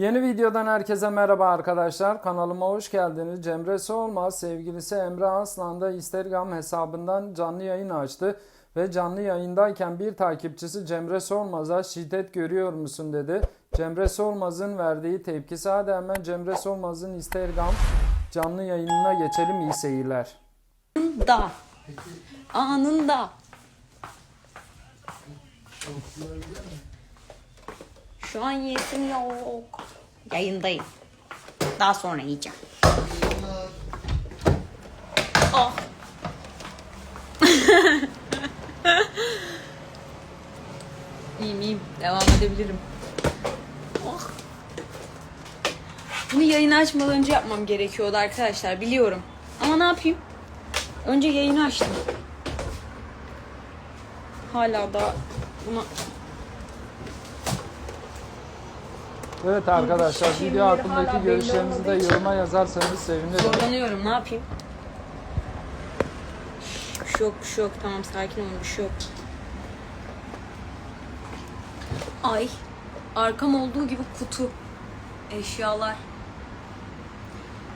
Yeni videodan herkese merhaba arkadaşlar. Kanalıma hoş geldiniz. Cemre Olmaz sevgilisi Emre Aslan da Instagram hesabından canlı yayın açtı. Ve canlı yayındayken bir takipçisi Cemre Solmaz'a şiddet görüyor musun dedi. Cemre Solmaz'ın verdiği tepkisi hadi hemen Cemre Solmaz'ın Instagram canlı yayınına geçelim iyi seyirler. da anında şu an yesim yok. Yayındayım. Daha sonra yiyeceğim. Oh İyiyim iyiyim. Devam edebilirim. Oh bunu yayını açmadan önce yapmam gerekiyordu arkadaşlar biliyorum. Ama ne yapayım? Önce yayını açtım. Hala da buna Evet arkadaşlar Şeyim video hakkındaki hala belli görüşlerinizi de olmadığı için- yoruma yazarsanız sevinirim. zorlanıyorum. Ne yapayım? Bir şey yok, bir şey yok. Tamam sakin olun, bir şey yok. Ay, arkam olduğu gibi kutu. Eşyalar.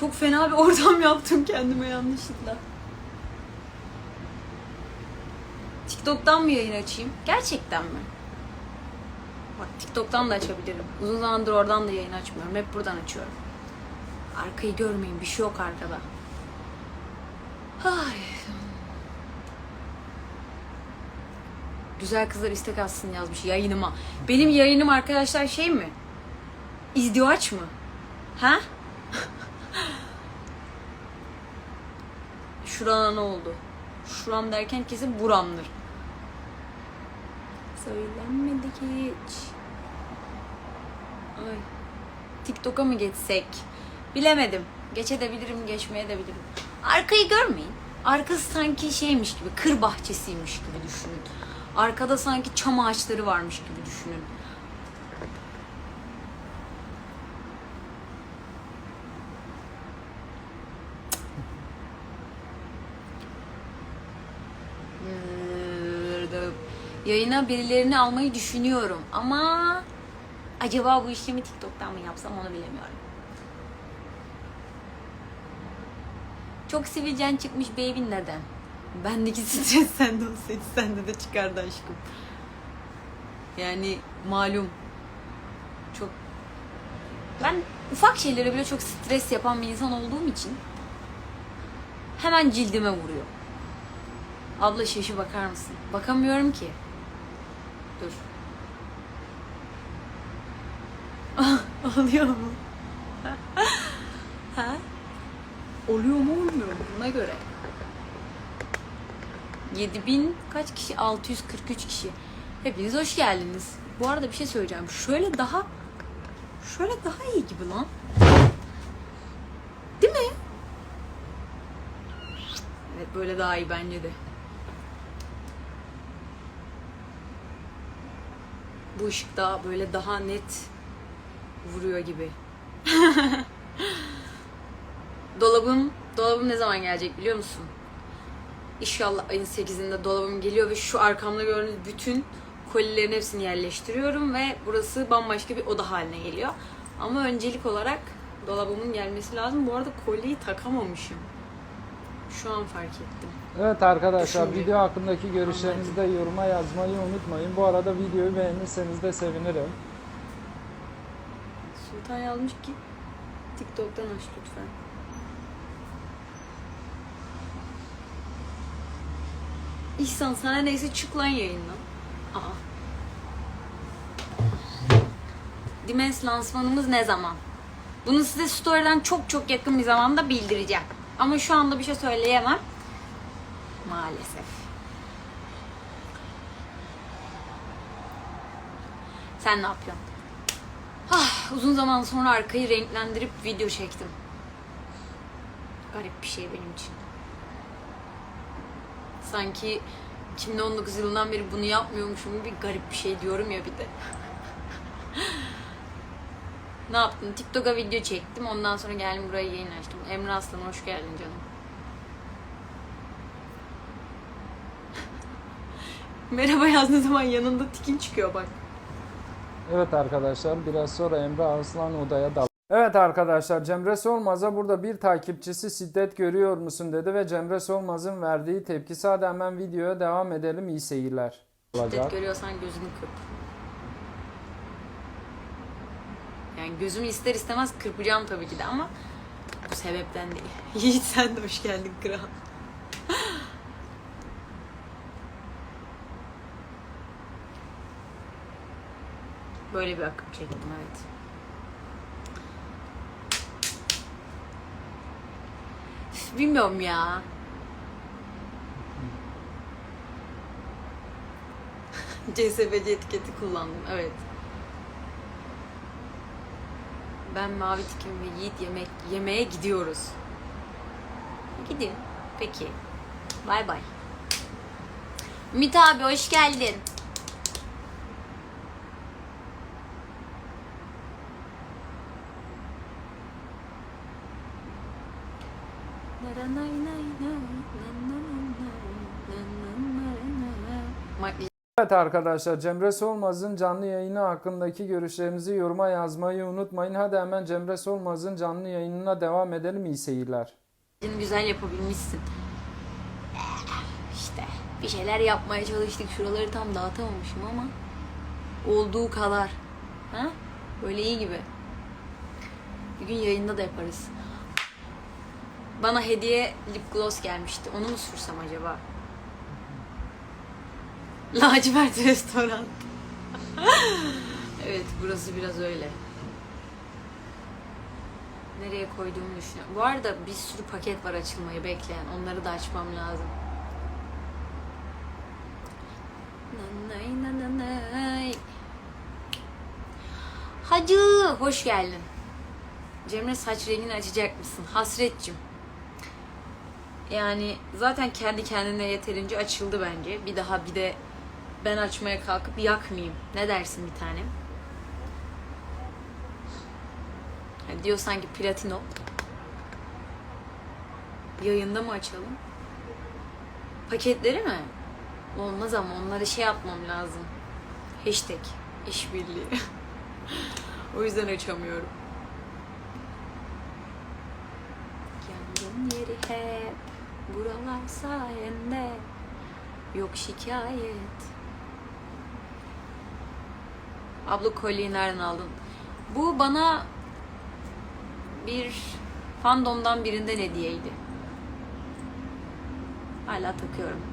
Çok fena bir ortam yaptım kendime yanlışlıkla. TikTok'tan mı yayın açayım? Gerçekten mi? TikTok'tan da açabilirim. Uzun zamandır oradan da yayın açmıyorum. Hep buradan açıyorum. Arkayı görmeyin. Bir şey yok arkada. Ay. Güzel kızlar istek atsın yazmış yayınıma. Benim yayınım arkadaşlar şey mi? İzdivaç mı? Ha? Şurana ne oldu? Şuram derken kesin buramdır. Söylenmedi ki hiç. Ay. TikTok'a mı geçsek? Bilemedim. Geçebilirim, geçmeye de bilirim. Arkayı görmeyin. Arkası sanki şeymiş gibi, kır bahçesiymiş gibi düşünün. Arkada sanki çam ağaçları varmış gibi düşünün. Yayına birilerini almayı düşünüyorum ama acaba bu işlemi TikTok'tan mı yapsam onu bilemiyorum. Çok sivilcen çıkmış baby neden? Bendeki stres sende olsaydı sende de çıkardı aşkım. Yani malum çok ben ufak şeylere bile çok stres yapan bir insan olduğum için hemen cildime vuruyor. Abla şaşı bakar mısın? Bakamıyorum ki. Dur. Oluyor mu? ha? Oluyor mu olmuyor mu? Buna göre. 7000 kaç kişi? 643 kişi. Hepiniz hoş geldiniz. Bu arada bir şey söyleyeceğim. Şöyle daha şöyle daha iyi gibi lan. Değil mi? Evet böyle daha iyi bence de. Bu ışık daha böyle daha net vuruyor gibi. dolabım, dolabım ne zaman gelecek biliyor musun? İnşallah ayın 8'inde dolabım geliyor ve şu arkamda gördüğünüz bütün kolilerin hepsini yerleştiriyorum ve burası bambaşka bir oda haline geliyor. Ama öncelik olarak dolabımın gelmesi lazım. Bu arada kolyeyi takamamışım. Şu an fark ettim. Evet arkadaşlar Düşünce. video hakkındaki görüşlerinizi de yoruma yazmayı unutmayın. Bu arada videoyu beğenirseniz de sevinirim. Sultan yazmış ki TikTok'tan aç lütfen. İhsan sana neyse çık lan yayından. Aa. Dimens lansmanımız ne zaman? Bunu size story'den çok çok yakın bir zamanda bildireceğim. Ama şu anda bir şey söyleyemem. Maalesef. Sen ne yapıyorsun? Uzun zaman sonra arkayı renklendirip video çektim. Garip bir şey benim için. Sanki 2019 yılından beri bunu yapmıyormuşum gibi garip bir şey diyorum ya bir de. ne yaptım? TikTok'a video çektim. Ondan sonra geldim buraya yayın açtım. Emre Aslan hoş geldin canım. Merhaba yazdığın zaman yanında tikin çıkıyor bak. Evet arkadaşlar biraz sonra Emre Arslan odaya dal. Evet arkadaşlar Cemre Solmaz'a burada bir takipçisi şiddet görüyor musun dedi ve Cemre Solmaz'ın verdiği tepkisi hadi hemen videoya devam edelim iyi seyirler. Şiddet görüyorsan gözünü kırp. Yani gözümü ister istemez kırpacağım tabii ki de ama bu sebepten değil. Yiğit sen de hoş geldin kral. Böyle bir akım çektim evet. Bilmiyorum ya. CSBC etiketi kullandım. Evet. Ben Mavi Tikim ve Yiğit yemek yemeğe gidiyoruz. Gidin. Peki. Bay bay. Ümit abi hoş geldin. Evet arkadaşlar Cemre Solmaz'ın canlı yayını hakkındaki görüşlerinizi yoruma yazmayı unutmayın. Hadi hemen Cemre Solmaz'ın canlı yayınına devam edelim iyi seyirler. Güzel yapabilmişsin. İşte bir şeyler yapmaya çalıştık. Şuraları tam dağıtamamışım ama olduğu kadar. Ha? Böyle iyi gibi. Bir gün yayında da yaparız. Bana hediye lip gloss gelmişti. Onu mu sürsem acaba? Lacivert restoran. evet burası biraz öyle. Nereye koyduğumu düşünüyorum. Bu arada bir sürü paket var açılmayı bekleyen. Onları da açmam lazım. Hacı hoş geldin. Cemre saç rengini açacak mısın? Hasretçim. Yani zaten kendi kendine yeterince açıldı bence. Bir daha bir de ben açmaya kalkıp yakmayayım. Ne dersin bir tanem? Yani diyor sanki platino. Yayında mı açalım? Paketleri mi? Olmaz ama onlara şey yapmam lazım. Hashtag işbirliği. o yüzden açamıyorum. Yangın yeri hep buralar sayende yok şikayet. Abla kolyeyi nereden aldın? Bu bana bir fandomdan birinden hediyeydi. Hala takıyorum.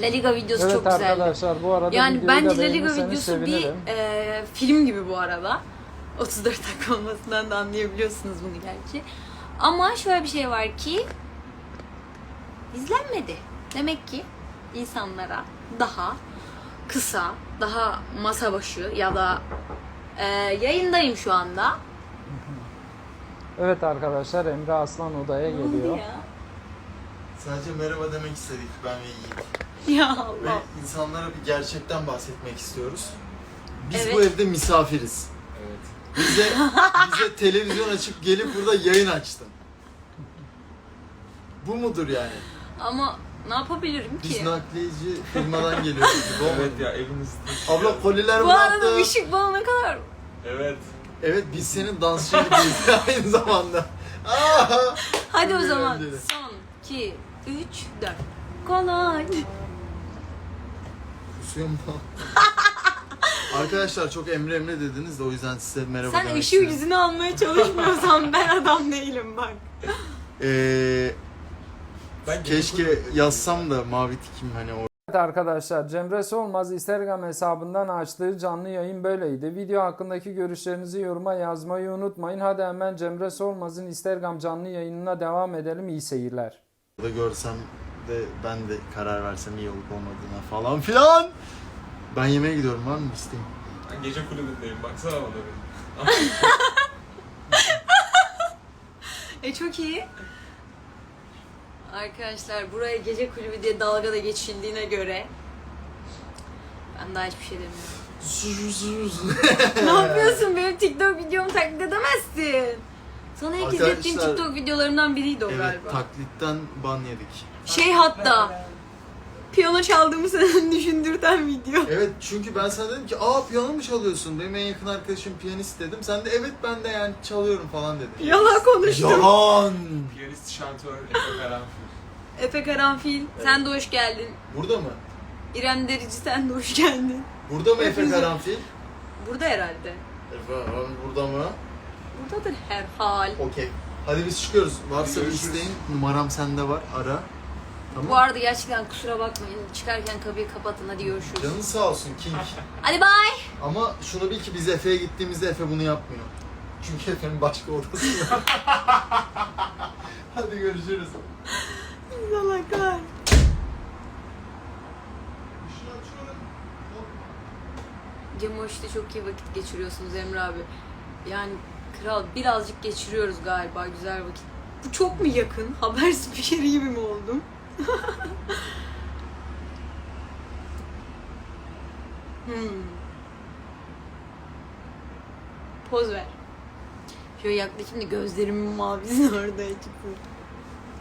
La Liga videosu Evet çok güzeldi. arkadaşlar bu arada Yani bence La Liga videosu bir sevinirim. e, film gibi bu arada. 34 dakika olmasından da anlayabiliyorsunuz bunu gerçi. Ama şöyle bir şey var ki izlenmedi. Demek ki insanlara daha kısa, daha masa başı ya da e, yayındayım şu anda. Evet arkadaşlar Emre Aslan odaya geliyor. Sadece merhaba demek istedik ben ve Yiğit. Ya Ve Allah. insanlara bir gerçekten bahsetmek istiyoruz. Biz Evet. bu evde misafiriz. Evet. Bize, bize televizyon açıp gelip burada yayın açtın. Bu mudur yani? Ama ne yapabilirim Biz ki? nakliyeci firmadan geliyoruz gibi olmadı Evet mı? ya evinizde. Abla koliler Bu mi arada attı? ışık bana ne kadar Evet. Evet biz senin dansçı gibiyiz aynı zamanda. Aa! Hadi o zaman eğlenceli. son 2 3 4 Kolay. Kusuyor mu? Arkadaşlar çok emre emre dediniz de o yüzden size merhaba Sen demek ışığı istedim. yüzüne almaya çalışmıyorsan ben adam değilim bak. Ee, Ben keşke yazsam da mavi tikim hani o Evet arkadaşlar Cemre Solmaz Instagram hesabından açtığı canlı yayın böyleydi. Video hakkındaki görüşlerinizi yoruma yazmayı unutmayın. Hadi hemen Cemre Solmaz'ın Instagram canlı yayınına devam edelim. İyi seyirler. da görsem de ben de karar versem iyi olup olmadığına falan filan. Ben yemeğe gidiyorum var mı isteğin? Ben gece kulübündeyim. Baksana bana bir. E çok iyi. Arkadaşlar buraya gece kulübü diye dalgada geçildiğine göre ben daha hiçbir şey demiyorum. ne yapıyorsun? Benim TikTok videomu taklit edemezsin. Sana ilk Arkadaşlar- izlettiğim TikTok videolarımdan biriydi o Evet galiba. taklitten ban yedik. Şey hatta piyano çaldığımı sana düşündürten video. Evet çünkü ben sana dedim ki aa piyano mu çalıyorsun? Benim en yakın arkadaşım piyanist dedim. Sen de evet ben de yani çalıyorum falan dedin. Yalan konuştum. Yalan! Piyanist, şantör, Efe Karanfil. Efe Karanfil sen de hoş geldin. Burada mı? İrem Derici sen de hoş geldin. Burada mı Efe Karanfil? Burada herhalde. Efe abi burada mı? Buradadır herhal. Okey. Hadi biz çıkıyoruz. Varsa bir Görüşürüz. isteğin numaram sende var. Ara. Tamam. Bu arada gerçekten kusura bakmayın. Çıkarken kapıyı kapatın hadi görüşürüz. Canın sağ olsun King. Hadi bay. Ama şunu bil ki biz Efe'ye gittiğimizde Efe bunu yapmıyor. Çünkü Efe'nin başka odası var. Hadi görüşürüz. Salaklar. Cemoş'ta çok iyi vakit geçiriyorsunuz Emre abi. Yani kral birazcık geçiriyoruz galiba güzel vakit. Bu çok mu yakın? Haber spikeri gibi mi oldum? hmm. Poz ver. Şöyle yaklaşayım da gözlerimin mavisi orada çıksın.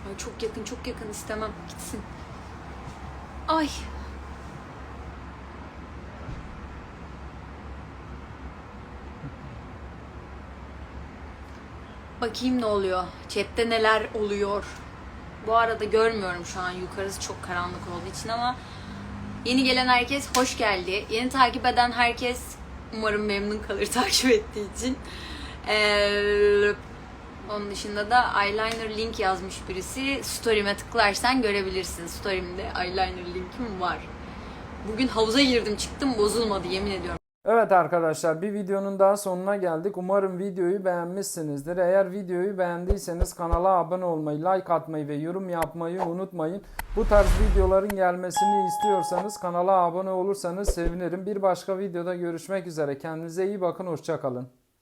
Ay çok yakın çok yakın istemem gitsin. Ay. Bakayım ne oluyor. Chat'te neler oluyor. Bu arada görmüyorum şu an yukarısı çok karanlık olduğu için ama yeni gelen herkes hoş geldi. Yeni takip eden herkes umarım memnun kalır takip ettiği için. Ee, onun dışında da eyeliner link yazmış birisi. Story'me tıklarsan görebilirsin. Story'imde eyeliner linkim var. Bugün havuza girdim çıktım bozulmadı yemin ediyorum. Evet arkadaşlar bir videonun daha sonuna geldik. Umarım videoyu beğenmişsinizdir. Eğer videoyu beğendiyseniz kanala abone olmayı, like atmayı ve yorum yapmayı unutmayın. Bu tarz videoların gelmesini istiyorsanız kanala abone olursanız sevinirim. Bir başka videoda görüşmek üzere. Kendinize iyi bakın. Hoşçakalın.